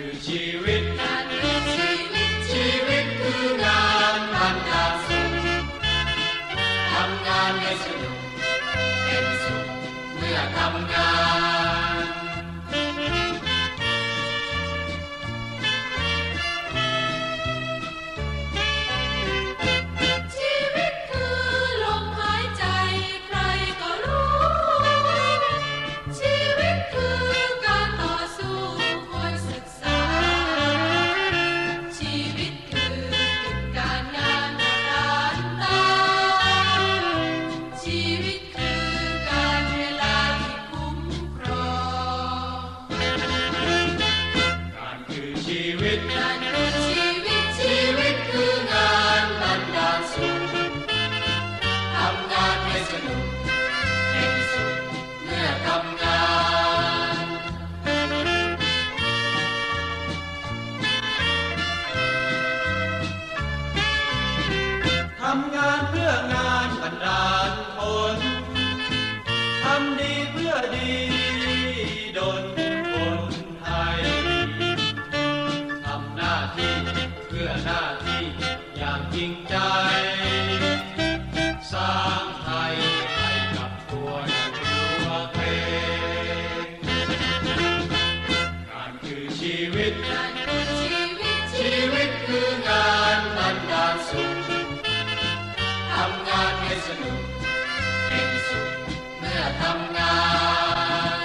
คือชีวิตงานคือชีวิต ชีวิตคืองานทำงานสุขทำงานให้สนุกเป็นสุขเมื่อทำงาน ชีวิต เพื่อหน้าที่อย่างจริงใจ สร้างไทยให้กับตัวนักตัวเพลงการคือชีวิตการคือชีวิต ชีวิตคืองานบรรดาลสุขทำงานให้สนุกเป็นสุขเมื่อทำงาน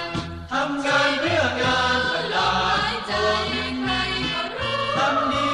ทำงานเพื่องานบ